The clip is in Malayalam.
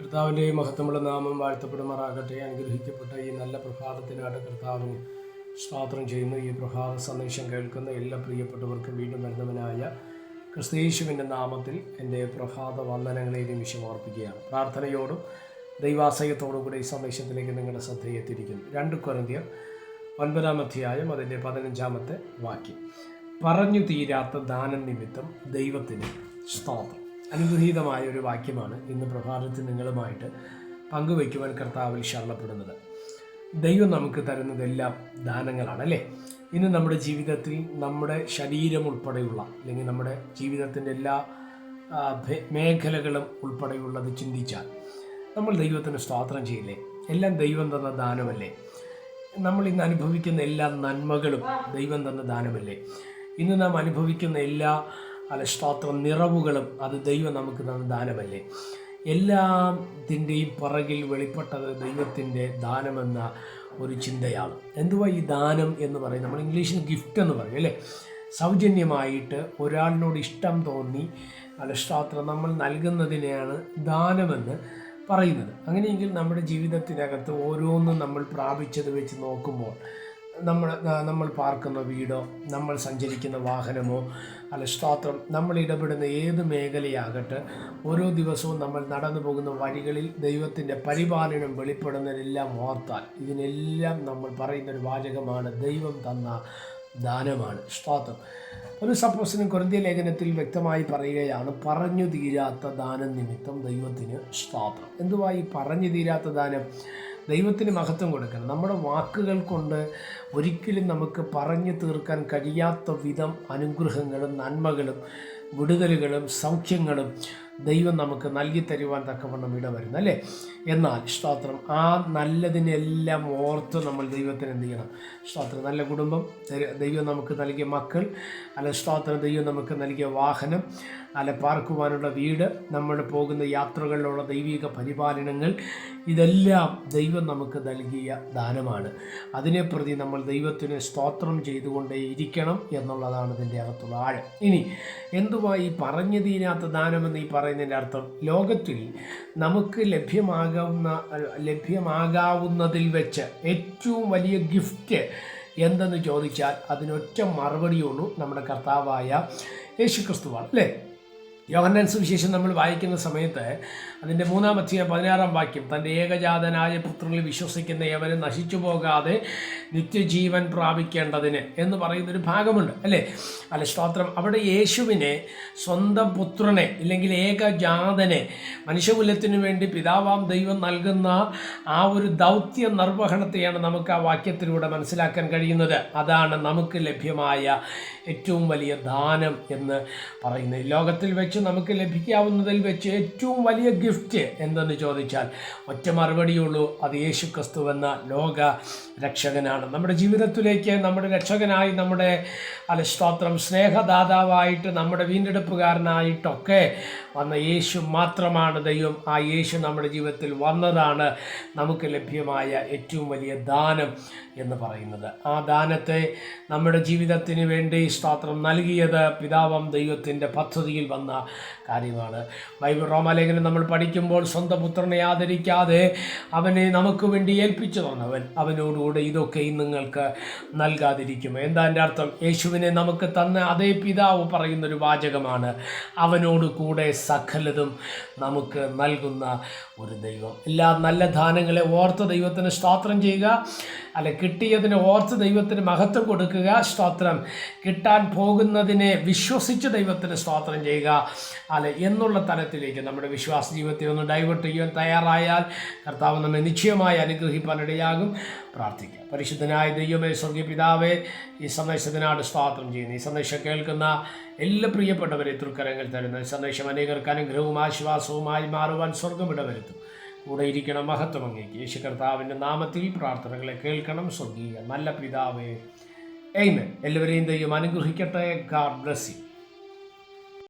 കർത്താവിന്റെ മഹത്വമുള്ള നാമം വാഴ്ത്തപ്പെടുമാറാകട്ടെ. അനുഗ്രഹിക്കപ്പെട്ട ഈ നല്ല പ്രഭാതത്തിനാണ് കർത്താവിന് സ്വാത്രം ചെയ്യുന്നു. ഈ പ്രഭാത സന്ദേശം കേൾക്കുന്ന എല്ലാ പ്രിയപ്പെട്ടവർക്കും വീണ്ടും വരുന്നവനായ ക്രിസ്തീശുവിന്റെ നാമത്തിൽ എന്റെ പ്രഭാത വന്ദനങ്ങളെ നിമിഷം ഓർപ്പിക്കുകയാണ്. പ്രാർത്ഥനയോടും ദൈവാശയത്തോടും കൂടി ഈ സന്ദേശത്തിലേക്ക് നിങ്ങളുടെ ശ്രദ്ധയെ എത്തിയിരിക്കുന്നു. രണ്ട് കൊരന്തിയർ ഒൻപതാം അധ്യായം അതിന്റെ പതിനഞ്ചാമത്തെ വാക്യം. പറഞ്ഞു തീരാത്ത ദാനം നിമിത്തം ദൈവത്തിന് സ്തോത്രം. അനുഗ്രഹീതമായ ഒരു വാക്യമാണ് ഇന്ന് പ്രഭാതത്തിൽ നിങ്ങളുമായിട്ട് പങ്കുവയ്ക്കുവാൻ കർത്താവിൽ ശരണപ്പെടുന്നത്. ദൈവം നമുക്ക് തരുന്നതെല്ലാം ദാനങ്ങളാണ് അല്ലേ? ഇന്ന് നമ്മുടെ ജീവിതത്തിൽ നമ്മുടെ ശരീരം ഉൾപ്പെടെയുള്ള അല്ലെങ്കിൽ നമ്മുടെ ജീവിതത്തിന്റെ എല്ലാ മേഖലകളും ഉൾപ്പെടെയുള്ളത് ചിന്തിച്ചാൽ നമ്മൾ ദൈവത്തിന് സ്തോത്രം ചെയ്യില്ലേ? എല്ലാം ദൈവം തന്ന ദാനമല്ലേ? നമ്മൾ ഇന്ന് അനുഭവിക്കുന്ന എല്ലാ നന്മകളും ദൈവം തന്ന ദാനമല്ലേ? ഇന്ന് നാം അനുഭവിക്കുന്ന എല്ലാ അല്ല സ്തോത്രം നിറവുകളും അത് ദൈവം നമുക്ക് തന്ന ദാനമല്ലേ? എല്ലാത്തിന്റെയും പുറകിൽ വെളിപ്പെട്ടത് ദൈവത്തിന്റെ ദാനമെന്ന ഒരു ചിന്തയാണ്. എന്തുവാ ഈ ദാനം എന്ന് പറയും നമ്മൾ ഇംഗ്ലീഷിൽ ഗിഫ്റ്റ് എന്ന് പറയും അല്ലേ? സൗജന്യമായിട്ട് ഒരാളിനോട് ഇഷ്ടം തോന്നി അല്ല സ്തോത്രം നമ്മൾ നൽകുന്നതിനെയാണ് ദാനമെന്ന് പറയുന്നത്. അങ്ങനെയെങ്കിൽ നമ്മുടെ ജീവിതത്തിനകത്ത് ഓരോന്നും നമ്മൾ പ്രാപിച്ചത് വെച്ച് നോക്കുമ്പോൾ നമ്മൾ നമ്മൾ പാർക്കുന്ന വീടോ നമ്മൾ സഞ്ചരിക്കുന്ന വാഹനമോ അല്ല സ്തോത്രം നമ്മൾ ഇടപെടുന്ന ഏത് മേഖലയാകട്ടെ ഓരോ ദിവസവും നമ്മൾ നടന്നു പോകുന്ന വഴികളിൽ ദൈവത്തിന്റെ പരിപാലനം വെളിപ്പെടുന്നതിനെല്ലാം ഓർത്താൽ ഇതിനെല്ലാം നമ്മൾ പറയുന്നൊരു വാചകമാണ് ദൈവം തന്ന ദാനമാണ് സ്തോത്രം ഒരു സപ്പോസിനും കൊരിന്ത്യ ലേഖനത്തിൽ വ്യക്തമായി പറയുകയാണ് പറഞ്ഞു തീരാത്ത ദാനം നിമിത്തം ദൈവത്തിന് സ്തോത്രം എന്തുവായി പറഞ്ഞു തീരാത്ത ദാനം? ദൈവത്തിന് മഹത്വം കൊടുക്കണം. നമ്മുടെ വാക്കുകൾ കൊണ്ട് ഒരിക്കലും നമുക്ക് പറഞ്ഞു തീർക്കാൻ കഴിയാത്ത വിധം അനുഗ്രഹങ്ങളും നന്മകളും വിടുതലുകളും സൗഖ്യങ്ങളും ദൈവം നമുക്ക് നൽകി തരുവാൻ തക്കവണ്ണം ഇടവരുന്നു അല്ലേ? എന്നാൽ സ്തോത്രം ആ നല്ലതിനെല്ലാം ഓർത്ത് നമ്മൾ ദൈവത്തിന് എന്ത് ചെയ്യണം? സ്തോത്രം നല്ല കുടുംബം ദൈവം നമുക്ക് നൽകിയ മക്കൾ അല്ല സ്തോത്രം ദൈവം നമുക്ക് നൽകിയ വാഹനം അല്ല പാർക്കുവാനുള്ള വീട് നമ്മൾ പോകുന്ന യാത്രകളിലുള്ള ദൈവിക പരിപാലനങ്ങൾ ഇതെല്ലാം ദൈവം നമുക്ക് നൽകിയ ദാനമാണ്. അതിനെ പ്രതി നമ്മൾ ദൈവത്തിന് സ്തോത്രം ചെയ്തുകൊണ്ടേ ഇരിക്കണം എന്നുള്ളതാണ് ഇതിന്റെ അകത്തുള്ള ആഴം. ഇനി എന്തുവാ ഈ പറഞ്ഞു തീരാത്ത ദാനമെന്ന് ഈ പറയുന്നതിന്റെ അർത്ഥം. ലോകത്തിൽ നമുക്ക് ലഭ്യമാകുന്ന ലഭ്യമാകാവുന്നതിൽ വെച്ച് ഏറ്റവും വലിയ ഗിഫ്റ്റ് എന്തെന്ന് ചോദിച്ചാൽ അതിനൊറ്റ മറുപടിയുള്ളൂ നമ്മുടെ കർത്താവായ യേശുക്രിസ്തുവാണ് അല്ലേ? യോഹന്നാൻ സുവിശേഷം നമ്മൾ വായിക്കുന്ന സമയത്ത് അതിന്റെ മൂന്നാം അധ്യായം പതിനാറാം വാക്യം തന്റെ ഏകജാതനായ പുത്രനിൽ വിശ്വസിക്കുന്ന എവരും നശിച്ചു പോകാതെ നിത്യജീവൻ പ്രാപിക്കേണ്ടതിന് എന്ന് പറയുന്നൊരു ഭാഗമുണ്ട് അല്ലേ? അല്ല സ്തോത്രം. അവിടെ യേശുവിനെ സ്വന്തം പുത്രനെ ഇല്ലെങ്കിൽ ഏകജാതനെ മനുഷ്യകുലത്തിനു വേണ്ടി പിതാവാം ദൈവം നൽകുന്ന ആ ഒരു ദൗത്യ നിർവഹണത്തെയാണ് നമുക്ക് ആ വാക്യത്തിലൂടെ മനസ്സിലാക്കാൻ കഴിയുന്നത്. അതാണ് നമുക്ക് ലഭ്യമായ ഏറ്റവും വലിയ ദാനം എന്ന് പറയുന്നത്. ലോകത്തിൽ വെച്ച് നമുക്ക് ലഭിക്കാവുന്നതിൽ വെച്ച് ഏറ്റവും വലിയ ഗിഫ്റ്റ് എന്തെന്ന് ചോദിച്ചാൽ ഒറ്റ മറുപടിയുള്ളൂ അത് യേശു ക്രിസ്തു എന്ന ലോക രക്ഷകനാണ്. നമ്മുടെ ജീവിതത്തിലേക്ക് നമ്മുടെ രക്ഷകനായി നമ്മുടെ അല്ല സ്തോത്രം സ്നേഹദാതാവായിട്ട് നമ്മുടെ വീണ്ടെടുപ്പുകാരനായിട്ടൊക്കെ വന്ന യേശു മാത്രമാണ് ദൈവം. ആ യേശു നമ്മുടെ ജീവിതത്തിൽ വന്നതാണ് നമുക്ക് ലഭ്യമായ ഏറ്റവും വലിയ ദാനം എന്ന് പറയുന്നത്. ആ ദാനത്തെ നമ്മുടെ ജീവിതത്തിന് വേണ്ടി സ്തോത്രം നൽകിയത് പിതാവം ദൈവത്തിന്റെ പദ്ധതിയിൽ വന്ന കാര്യമാണ്. ബൈബിൾ റോമാലേഖനം നമ്മൾ പഠിക്കുമ്പോൾ സ്വന്തം പുത്രനെ ആദരിക്കാതെ അവനെ നമുക്ക് വേണ്ടി ഏൽപ്പിച്ചു തന്നവൻ. അവനോടുകൂടെ ഇതൊക്കെയും നിങ്ങൾക്ക് നൽകാതിരിക്കും. എന്താ എന്റെ അർത്ഥം? യേശുവിനെ നമുക്ക് തന്ന അതേ പിതാവ് പറയുന്നൊരു വാചകമാണ് അവനോട് കൂടെ സകലതും നമുക്ക് നൽകുന്ന ഒരു ദൈവം. എല്ലാ നല്ല ദാനങ്ങളെ ഓർത്ത് ദൈവത്തിന് സ്തോത്രം ചെയ്യുക അല്ല കിട്ടിയതിന് ഓർത്ത് ദൈവത്തിന് മഹത്വം കൊടുക്കുക സ്തോത്രം. കിട്ടാൻ പോകുന്നതിനെ വിശ്വസിച്ച് ദൈവത്തിന് സ്തോത്രം ചെയ്യുക. അല്ല? എന്നുള്ള തലത്തിലേക്ക് നമ്മുടെ വിശ്വാസ ജീവിതത്തെ ഒന്ന് ഡൈവേർട്ട് ചെയ്യാൻ തയ്യാറായാൽ കർത്താവ് നമ്മെ നിശ്ചയമായി അനുഗ്രഹിപ്പാനിടയാകും. പ്രാർത്ഥിക്കുക പരിശുദ്ധനായ ദൈവമേ സ്വർഗീയ പിതാവേ ഈ സന്ദേശത്തിനാട് സ്വാഗതം ചെയ്യുന്നു. ഈ സന്ദേശം കേൾക്കുന്ന എല്ലാ പ്രിയപ്പെട്ടവരെ തൃക്കരങ്ങൾ തരുന്ന. സന്ദേശം അനേകർക്ക് അനുഗ്രഹവും ആശ്വാസവുമായി മാറുവാൻ സ്വർഗം ഇടവരുത്തും. കൂടെ ഇരിക്കണം മഹത്വം അങ്ങേക്ക്. യേശു കർത്താവിന്റെ നാമത്തിൽ പ്രാർത്ഥനകളെ കേൾക്കണം. സ്വർഗീയ നല്ല പിതാവേ എയ്മൻ എല്ലാവരെയും ദൈവം അനുഗ്രഹിക്കട്ടെ. God bless you